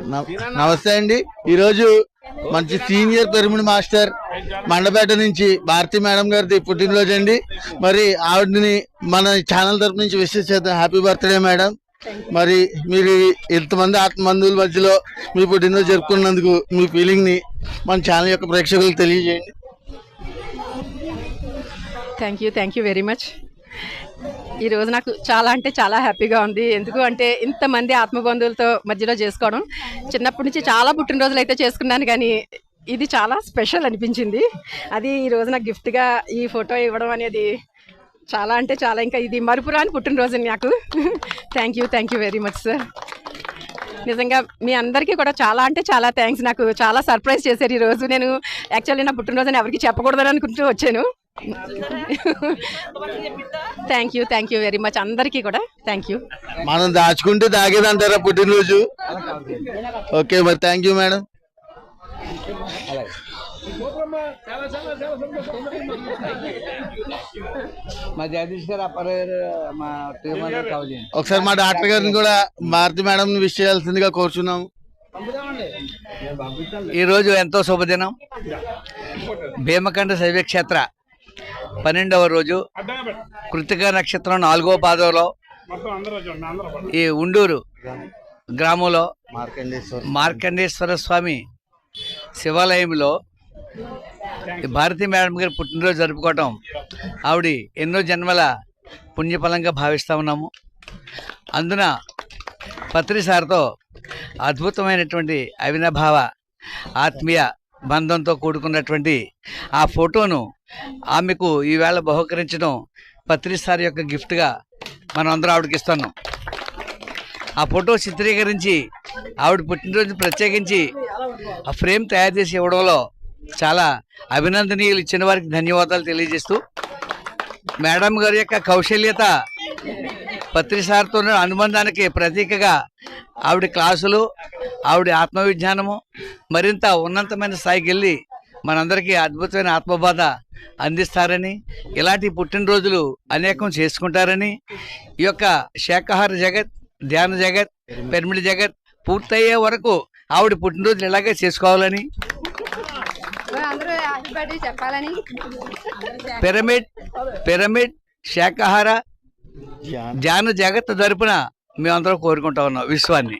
నమ- నమస్తే అండి. ఈరోజు మంచి సీనియర్ పిరమిడ్ మాస్టర్ మండపేట నుంచి భారతి మేడం గారిది పుట్టినరోజు అండి. మరి ఆవిడని మన ఛానల్ తరపు నుంచి విషెస్ చేద్దాం. Happy birthday madam. మరి మీరు ఇంతమంది ఆత్మబంధువుల మధ్యలో మీ పుట్టినరోజు జరుపుకున్నందుకు మీ ఫీలింగ్ని మన ఛానల్ యొక్క ప్రేక్షకులకు తెలియజేయండి. Thank you thank you very much ఈ రోజు నాకు చాలా అంటే చాలా హ్యాపీగా ఉంది. ఎందుకు అంటే ఇంతమంది ఆత్మబంధువులతో మధ్యలో చేసుకోవడం చిన్నప్పటి నుంచి చాలా పుట్టినరోజులు అయితే చేసుకున్నాను కానీ ఇది చాలా స్పెషల్ అనిపించింది. అది ఈరోజు నాకు గిఫ్ట్గా ఈ ఫోటో ఇవ్వడం అనేది చాలా అంటే చాలా ఇంకా ఇది మరుపురాని పుట్టినరోజు నాకు. Thank you thank you very much sir నిజంగా మీ అందరికీ కూడా చాలా అంటే చాలా థ్యాంక్స్ నాకు చాలా సర్ప్రైజ్ చేశారు ఈరోజు నేను యాక్చువల్లీ నా పుట్టినరోజు ఎవరికి చెప్పకూడదని అనుకుంటూ వచ్చాను. Thank you thank you very much అందరికీ కూడా థ్యాంక్ యూ మనం దాచుకుంటే దాగేదంటారా పుట్టినరోజు? ఓకే మరి థ్యాంక్ యూ మేడం మా జగదీష్ గారు అప్పర్ మా ఒకసారి మా డాక్టర్ గారిని కూడా భారతి మేడం విష్ చేయాల్సిందిగా కోరుచున్నాం. ఈరోజు ఎంతో శుభదినం. భీమకండ శైవక్షేత్ర పన్నెండవ రోజు కృతిక నక్షత్రం నాలుగో పాదంలో ఈ ఉండూరు గ్రామంలో మార్కండేశ్వర్ స్వామి శివాలయంలో ఈ భారతీ మేడం గారి పుట్టినరోజు జరుపుకోవటం. ఆవిడ ఎన్నో జన్మల పుణ్యఫలంగా భావిస్తూ ఉన్నాము. అందున పత్రి సార్తో అద్భుతమైనటువంటి అవినభావ ఆత్మీయ బంధంతో కూడుకున్నటువంటి ఆ ఫోటోను ఆమెకు ఈవేళ బహుకరించడం పత్రిసారి యొక్క గిఫ్ట్గా మనం అందరం ఆవిడకి ఇస్తున్నాం ఆ ఫోటో చిత్రీకరించి ఆవిడ పుట్టినరోజు ప్రత్యేకించి ఆ ఫ్రేమ్ తయారు చేసి ఇవ్వడంలో చాలా అభినందనీయులు ఇచ్చిన వారికి ధన్యవాదాలు తెలియజేస్తూ మేడం గారి యొక్క కౌశల్యత పత్రిసార్తో అనుబంధానికి ప్రతీకగా ఆవిడ క్లాసులు ఆవిడ ఆత్మవిజ్ఞానము మరింత ఉన్నతమైన స్థాయికి వెళ్ళి మనందరికీ అద్భుతమైన ఆత్మబాధ అందిస్తారని ఇలాంటి పుట్టినరోజులు అనేకం చేసుకుంటారని ఈ యొక్క శాకాహార జగత్ ధ్యాన జగత్ పిరమిడ్ జగత్ పూర్తయ్యే వరకు ఆవిడ పుట్టినరోజులు ఇలాగే చేసుకోవాలని. పిరమిడ్ పిరమిడ్ శాకాహార ధ్యాన. జగత్ తరపున మేమందరం కోరుకుంటా ఉన్నాం విశ్వాన్ని.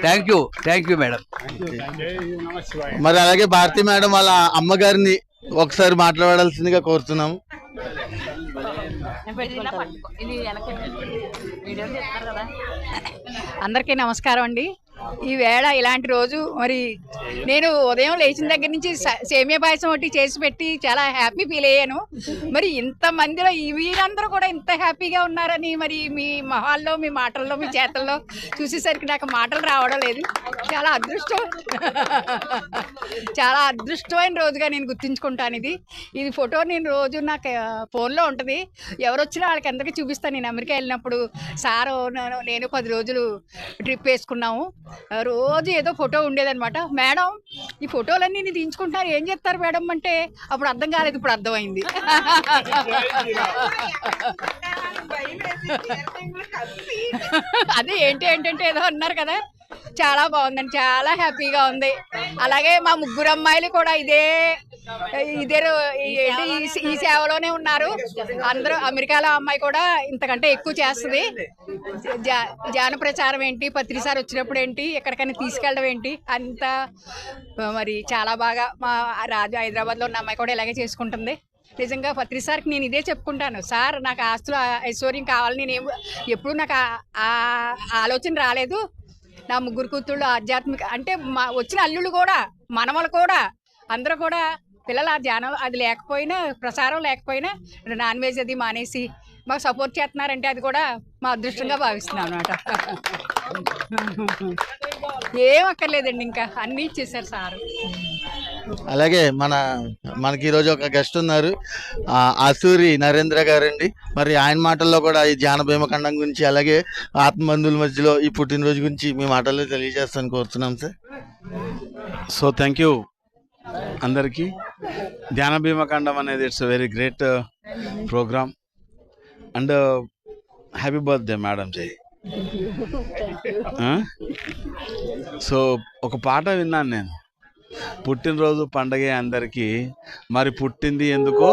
Thank you thank you madam మరి అలాగే భారతి మేడం వాళ్ళ అమ్మగారిని ఒకసారి మాట్లాడాల్సిందిగా కోరుతున్నాము. అందరికీ నమస్కారం అండి. ఈ వేళ ఇలాంటి రోజు మరి నేను ఉదయం లేచిన దగ్గర నుంచి సేమియా పాయసం ఒకటి చేసి పెట్టి చాలా హ్యాపీ ఫీల్ అయ్యాను. మరి ఇంత మందిలో వీరందరూ కూడా ఇంత హ్యాపీగా ఉన్నారని మరి మీ మొహాల్లో మీ మాటల్లో మీ చేతల్లో చూసేసరికి నాకు మాటలు రావడం లేదు. చాలా అదృష్టం. చాలా అదృష్టమైన రోజుగా నేను గుర్తుంచుకుంటాను ఇది. ఇది ఫోటో నేను రోజు నాకు ఫోన్లో ఉంటుంది. ఎవరు వచ్చినా వాళ్ళకి అందరికీ చూపిస్తాను. నేను అమెరికా వెళ్ళినప్పుడు సారు నేను- పది రోజులు ట్రిప్ వేసుకున్నాము. రోజు ఏదో ఫోటో ఉండేదనమాట మేడం ఈ ఫోటోలన్నీ నేను తీయించుకుంటున్నారు. ఏం చేస్తారు మేడం? అంటే అప్పుడు అర్థం కాలేదు ఇప్పుడు అర్థమైంది. అదే ఏంటి ఏంటంటే ఏదో అన్నారు కదా చాలా బాగుందండి చాలా హ్యాపీగా ఉంది. అలాగే మా ముగ్గురు అమ్మాయిలు కూడా ఇదే ఇదే ఈ- సేవలోనే ఉన్నారు. అందరూ అమెరికాలో అమ్మాయి కూడా ఇంతకంటే ఎక్కువ చేస్తుంది. జా- జాన ప్రచారం ఏంటి పత్రిసారి వచ్చినప్పుడు ఏంటి ఎక్కడికైనా తీసుకెళ్ళడం ఏంటి అంత మరి చాలా బాగా మా రాజు హైదరాబాద్లో ఉన్న అమ్మాయి కూడా ఇలాగే చేసుకుంటుంది. నిజంగా పత్రిసారికి నేను ఇదే చెప్పుకుంటాను. సార్ నాకు ఆస్తులు ఐశ్వర్యం కావాలని నేను ఎప్పుడు నాకు ఆలోచన రాలేదు. నా ముగ్గురు కూతుళ్ళు ఆధ్యాత్మిక అంటే మా వచ్చిన అల్లుళ్ళు కూడా మనవలు కూడా అందరూ కూడా పిల్లలు ఆ ధ్యానం అది లేకపోయినా ప్రసారం లేకపోయినా నాన్ వెజ్ అది మానేసి మాకు సపోర్ట్ చేస్తున్నారంటే అది కూడా మా అదృష్టంగా భావిస్తున్నాం అనమాట ఏం అక్కర్లేదండి ఇంకా అన్నీ ఇచ్చేసారు సార్. అలాగే మన మనకి ఈరోజు ఒక గెస్ట్ ఉన్నారు. ఆ, అసూరి నరేంద్ర గారండి. మరి ఆయన మాటల్లో కూడా ఈ ధ్యాన భీమఖండం గురించి అలాగే ఆత్మబంధువుల మధ్యలో ఈ పుట్టినరోజు గురించి మీ మాటల్లో తెలియజేస్తాను కోరుతున్నాం సార్. సో థ్యాంక్ యూ అందరికీ ధ్యాన భీమకాండం అనేది it's very great program and happy birthday madam జై ఆ? సో ఒక పాట విన్నాను నేను పుట్టినరోజు పండగే అందరికీ మరి పుట్టింది ఎందుకో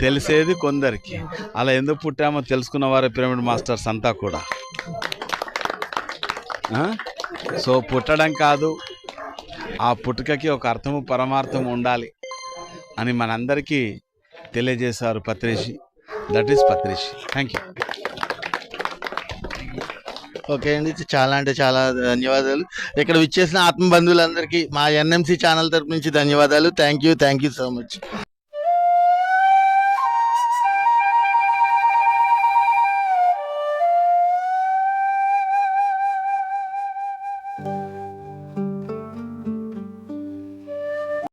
తెలిసేది కొందరికి అలా ఎందుకు పుట్టామో తెలుసుకున్న వారే పిరమిడ్ మాస్టర్స్ అంతా కూడా? సో పుట్టడం కాదు ఆ పుట్టుకకి ఒక అర్థము పరమార్థం ఉండాలి అని మనందరికీ తెలియజేశారు పత్రిషి. దట్ ఈస్ పత్రిషి. థ్యాంక్ యూ ఓకే అండి. చాలా అంటే చాలా ధన్యవాదాలు. ఇక్కడ విచ్చేసిన ఆత్మ బంధువులందరికీ మా ఎన్ఎంసి ఛానల్ తరపు నుంచి ధన్యవాదాలు. Thank you thank you so much